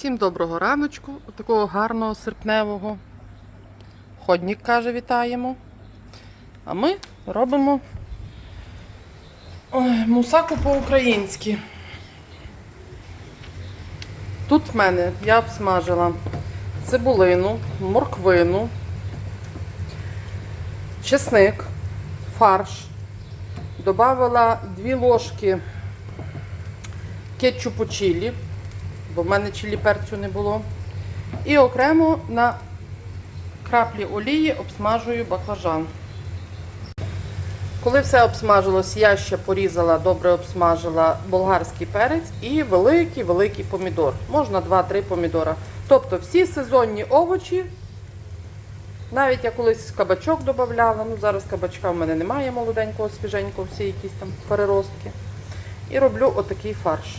Всім доброго раночку, такого гарного серпневого. Ходник каже, вітаємо. А ми робимо ой, мусаку по-українськи. Тут в мене я обсмажила цибулину, морквину, чесник, фарш. Добавила 2 ложки кетчупу чилі, бо в мене чилі перцю не було. І окремо на краплі олії обсмажую баклажан. Коли все обсмажилось, я ще порізала, добре обсмажила болгарський перець і великий-великий помідор. Можна 2-3 помідора. Тобто всі сезонні овочі. Навіть я колись кабачок додавала, ну зараз кабачка в мене немає молоденького, свіженького, всі якісь там переростки. І роблю отакий фарш.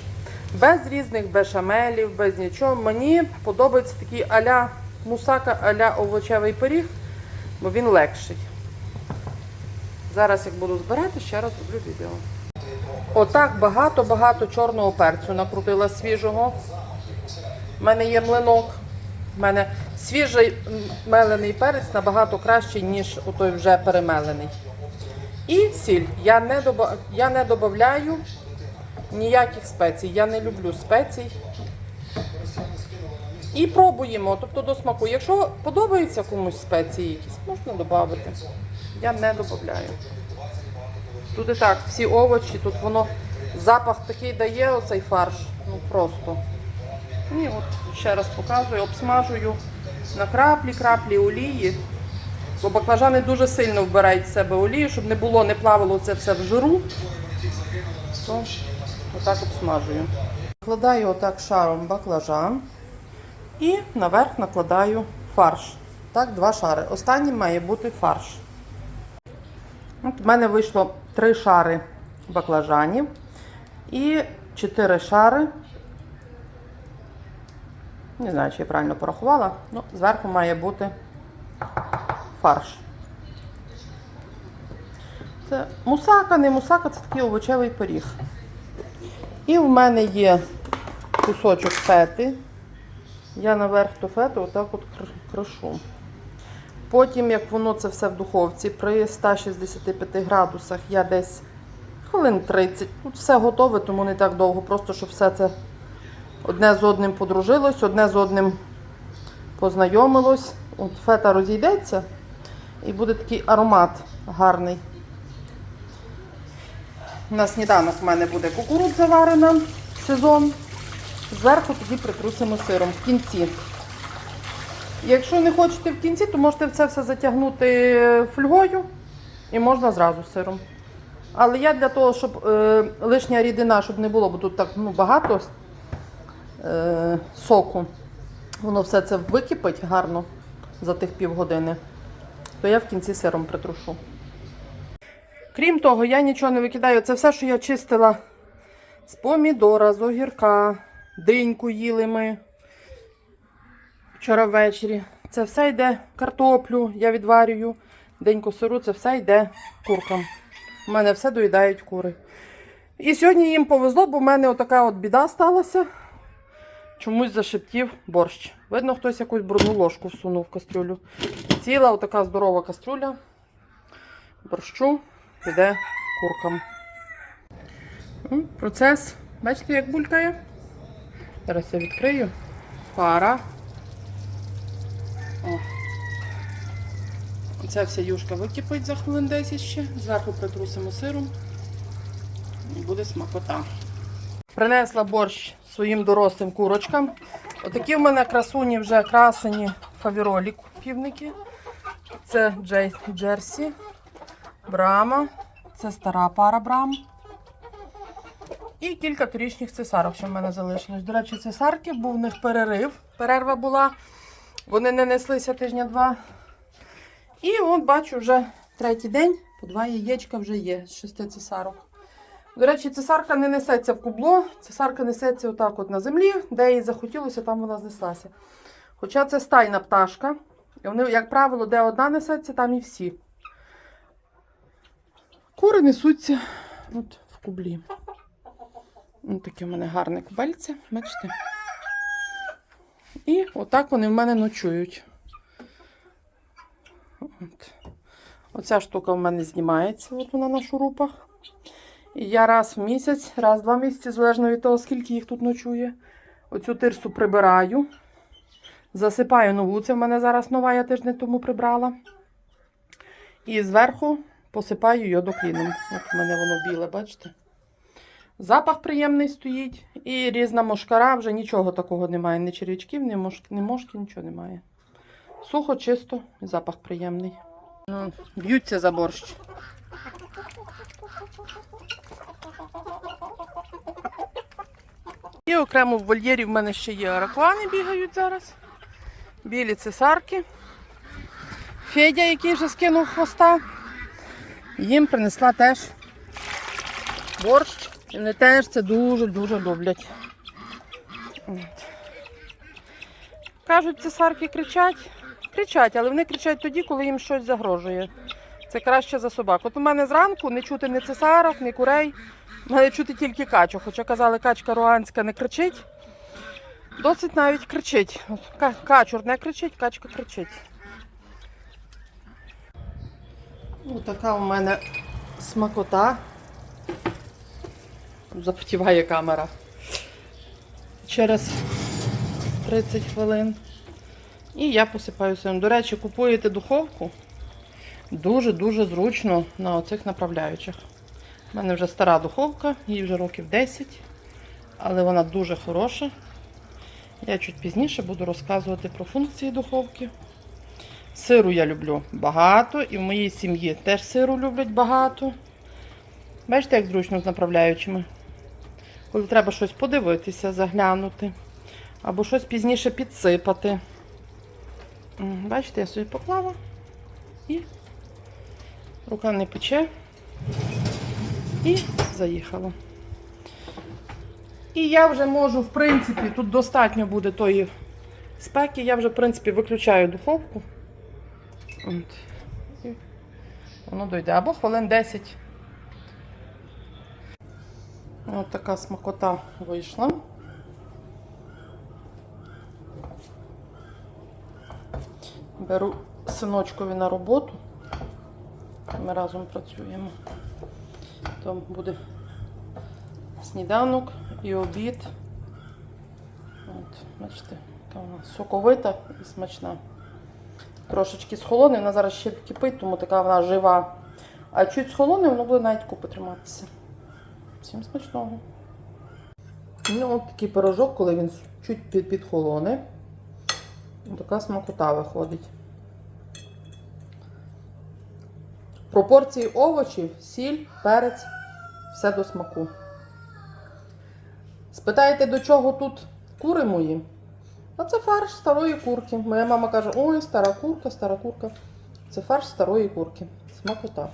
Без різних бешамелів, без нічого. Мені подобається такий аля мусака, аля овочевий пиріг, бо він легший. Зараз, як буду збирати, ще раз роблю відео. Отак багато-багато чорного перцю накрутила свіжого. У мене є млинок. У мене свіжий мелений перець набагато кращий, ніж той вже перемелений. І сіль. Я не, я не додаю ніяких спецій. Я не люблю спецій. І пробуємо, тобто до смаку. Якщо подобаються комусь спеції якісь, можна додати. Я не додаю. Тут і так, всі овочі, тут воно запах такий дає оцей фарш. Ну просто. І от ще раз показую, обсмажую на краплі, краплі олії. Бо баклажани дуже сильно вбирають в себе олію, щоб не було, не плавало це все в жиру. То отак обсмажую. Накладаю отак шаром баклажан і наверх накладаю фарш. Так, два шари. Останнім має бути фарш. От в мене вийшло три шари баклажанів і чотири шари. Не знаю, чи я правильно порахувала. Ну, зверху має бути фарш. Це мусака, не мусака, це такий овочевий пиріг. І в мене є кусочок фети. Я наверх ту фету отак от кр- крошу. Потім, як воно це все в духовці, при 165 градусах я десь хвилин 30. Тут все готове, тому не так довго. Просто щоб все це одне з одним подружилось, одне з одним познайомилось. От фета розійдеться і буде такий аромат гарний. На сніданок в мене буде кукурудза варена сезон. Зверху тоді притрусимо сиром в кінці. Якщо не хочете в кінці, то можете це все затягнути фольгою і можна зразу сиром. Але я для того, щоб е, лишня рідина, щоб не було, бо тут так ну, багато е, соку, воно все це википить гарно за тих півгодини, то я в кінці сиром притрушу. Крім того, я нічого не викидаю. Це все, що я чистила з помідора, з огірка, диньку їли ми вчора ввечері. Це все йде картоплю, я відварюю, деньку сиру, це все йде куркам. У мене все доїдають кури. І сьогодні їм повезло, бо в мене отака от біда сталася. Чомусь зашептів борщ. Видно, хтось якусь брудну ложку всунув в кастрюлю. Ціла отака здорова кастрюля. Борщу піде куркам. Процес, бачите, як булькає? Зараз я відкрию. Пара. О. Вся юшка википить за хвилин 10 ще. Зверху притрусимо сиром. І буде смакота. Принесла борщ своїм дорослим курочкам. Отакі в мене красуні вже красені фавіролі півники. Це Джерсі, Брама. Це стара пара брам. І кілька торічних цесарок, що в мене залишилось. До речі, цесарки, був в них перерив. Перерва була. Вони не неслися тижня два. І от бачу, вже третій день, по два яєчка вже є з шести цесарок. До речі, цесарка не несеться в кубло, цесарка несеться отак от на землі, де їй захотілося, там вона знеслася. Хоча це стайна пташка. І вони, як правило, де одна несеться, там і всі. Кури несуться от в кублі. Ось таке в мене гарне кубельце, бачите? І отак вони в мене ночують. От. Оця штука в мене знімається, от вона на шурупах. І я раз в місяць, раз в два місяці, залежно від того, скільки їх тут ночує. Оцю тирсу прибираю. Засипаю нову. Це в мене зараз нова, я тиждень тому прибрала. І зверху посипаю йодокліном. От в мене воно біле, бачите? Запах приємний стоїть. І різна мошкара, вже нічого такого немає. Ні червячків, ні мошки, ні мошки, нічого немає. Сухо, чисто, запах приємний. Ну, б'ються за борщ. І окремо в вольєрі в мене ще є араквани бігають зараз. Білі цесарки. Федя, який вже скинув хвоста. Їм принесла теж борщ. І вони теж це дуже-дуже люблять. От. Кажуть, цесарки кричать. Кричать, але вони кричать тоді, коли їм щось загрожує. Це краще за собак. От у мене зранку не чути ні цесарок, ні курей. У мене чути тільки качу. Хоча казали, качка руанська не кричить. Досить навіть кричить. Качур не кричить, качка кричить. Ось така у мене смакота. Запотіває камера. Через 30 хвилин. І я посипаю сиром. До речі, купуєте духовку. Дуже-дуже зручно на оцих направляючих. У мене вже стара духовка, їй вже років 10, але вона дуже хороша. Я чуть пізніше буду розказувати про функції духовки. Сиру я люблю багато, і в моїй сім'ї теж сиру люблять багато. Бачите, як зручно з направляючими. Коли треба щось подивитися, заглянути, або щось пізніше підсипати. Бачите, я собі поклала і рука не пече. І заїхала. І я вже можу, в принципі, тут достатньо буде тої спеки, я вже, в принципі, виключаю духовку. От. Воно дойде. Або хвилин 10. Ось така смакота вийшла. Беру синочкові на роботу. Ми разом працюємо. То буде сніданок і обід. От, бачите, яка вона соковита і смачна. Трошечки схолоне, вона зараз ще кипить, тому така вона жива. А чуть схолоне, воно буде навіть купи триматися. Всім смачного. Ну, от такий пирожок, коли він чуть підхолоне. Така смакота виходить. Пропорції овочів, сіль, перець, все до смаку. Спитаєте, до чого тут кури мої? А це фарш старої курки. Моя мама каже: ой, стара курка, стара курка. Це фарш старої курки. Смакота.